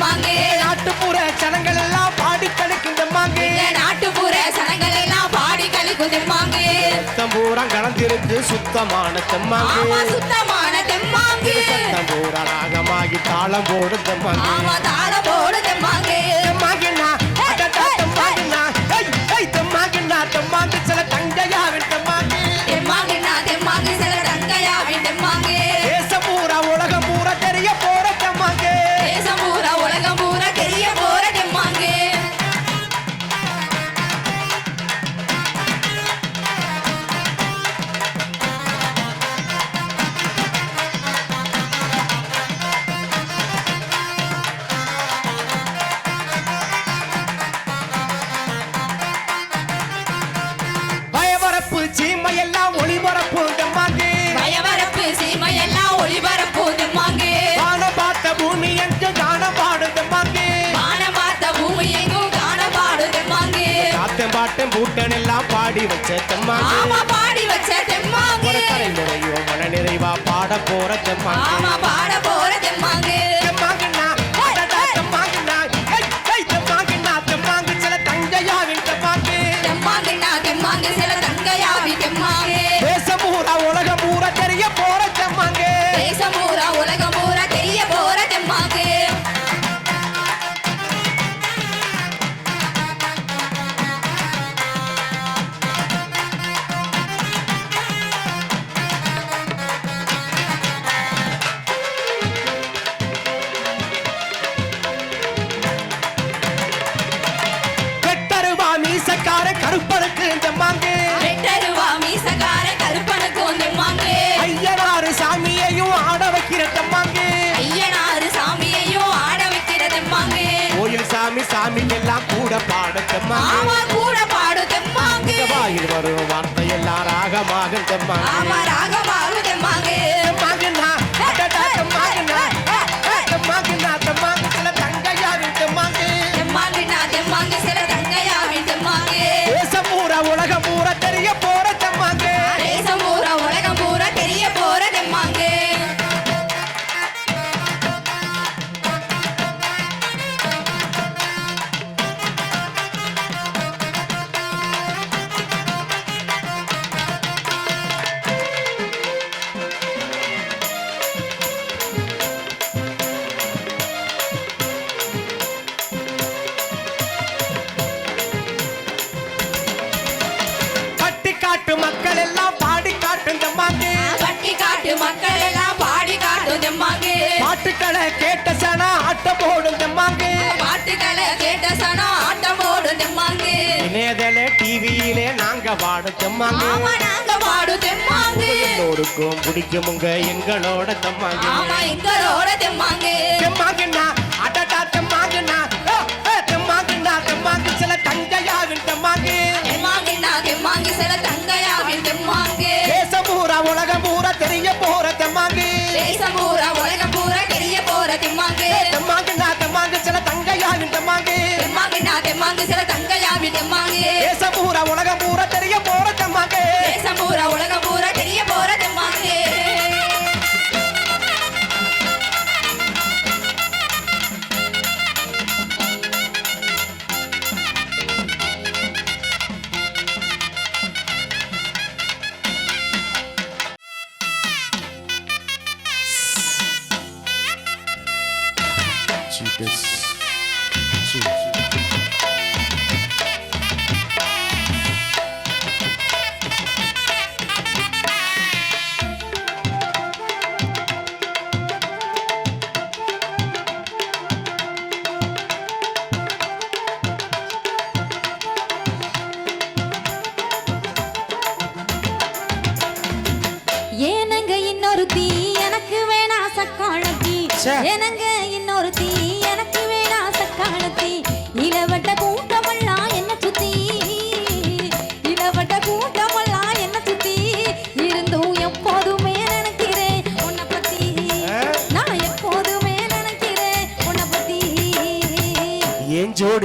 மாங்க நாட்டுப்புற சடங்கள் எல்லாம் பாடி கழிக்கின்ற மாங்க நாட்டுப்புற சடங்கள் எல்லாம் பாடி கழிக்கின்ற மாங்க தம்பூரம் கலந்திருக்கு சுத்தமான தெம்மாங்க. சுத்தமான தெம்மாங்க. தம்பூர ராகமாகி தாளம் போடு தெம்மாங்க. தாளம் போடு தெம்மாங்க. தாலாட்டம் பூட்டன் எல்லாம் பாடி வச்ச தெம்மாங்கு. பாடி வச்ச தெம்மாங்கு. நிறைவா பாட போற தெம்மாங்கு. பாட மாமா கூட பாடு தெம்மாங்கு வாயில் வரும் வார்த்தை எல்லாம் ராகமாக தெம்மாங்கு கேட்ட சனா ஆட்டம் போடு தெம்மாங்கு. இணையதள டிவியிலே நாங்க வாடு தெம்மாங்கு. ஆமா நாங்க வாடு எங்களோட தெம்மாங்கு. எங்களோட தெம்மாங்கு. தெம்மாங்கன்னா you this.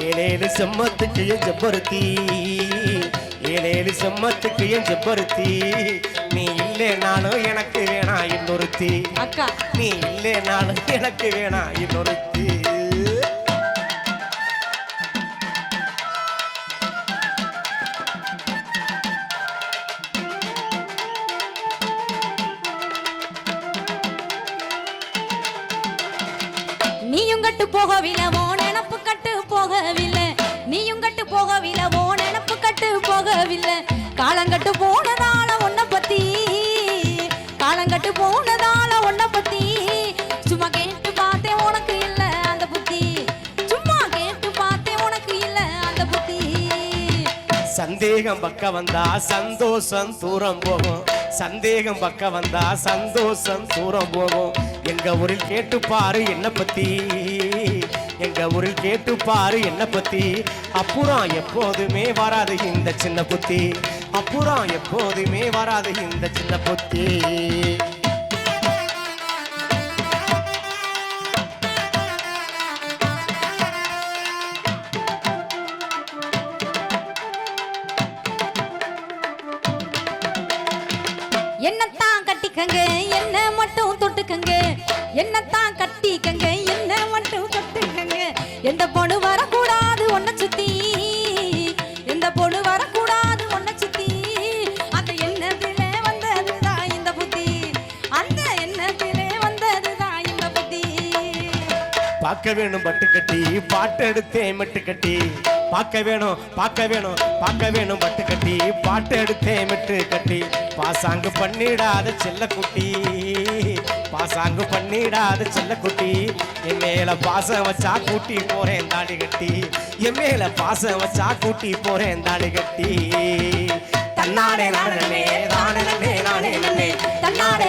ஏழேழு செம்மத்துக்கு என் செம்பருத்தி. ஏழேழு செம்மத்துக்கு என் செம்பருத்தி. நீ இல்லைனாலும் எனக்கு வேணா இன்னொருத்தி. அக்கா. நீ இல்லைனாலும் எனக்கு வேணா இன்னொருத்தி. நீயும் கட்டு போகவில்லை போகவில்லை ஓ நினப்பு கட்டு போகவில்லை. காலங்கட்டு போனதால உன்னை பத்தி காலங்கட்டு போனதால உன்னை பத்தி. சும்மா கேட்டு பார்த்தேன் உனக்கு இல்லை அந்த புத்தி. சும்மா கேட்டு பார்த்தேன் உனக்கு இல்லை அந்த புத்தி. சந்தேகம் பக்க வந்தா சந்தோஷம் தூரம் போகும். சந்தேகம் பக்க வந்தா சந்தோஷம் தூரம் போகும். எங்க ஊரில் கேட்டு பாரு என்ன பத்தி. எங்க ஊரில் கேட்டு பாரு என்ன பத்தி. அப்புறம் எப்போதுமே வராது இந்த சின்ன புத்தி. அப்புறம் எப்போதுமே வராது இந்த சின்ன புத்தி. என்னத்தான் கட்டிக்கங்க என்ன மட்டும் தொட்டுக்கங்க. என்னத்தான் எந்த பொண்ணு வரக்கூடாது ஒன்ன சுத்தி. எந்த பொண்ணு வரக்கூடாது ஒன்ன சுத்தி. அந்த எண்ணத்திலே வந்ததுதான் இந்த புத்தி. அந்த எண்ணத்திலே வந்ததுதான் இந்த புத்தி. பார்க்க வேணும் பட்டு கட்டி. பாட்டு எடுத்தேன் மெட்டு கட்டி. பார்க்க வேணும் பார்க்க வேணும் பார்க்க வேணும் பட்டு கட்டி. பாட்டு எடுத்தேன் மெட்டு கட்டி. பாசாங்கு பண்ணிடாத செல்லக்குட்டி பாசாங்கு பண்ணிடாத செல்லக்குட்டி என் மேல பாசம் வச்சா கூட்டி போறேன் தாடி கட்டி. என் மேல பாசம் வச்சா கூட்டி போறேன் தாடி கட்டி. தன்னாடே நானே தானே நானே நானே. தன்னாடே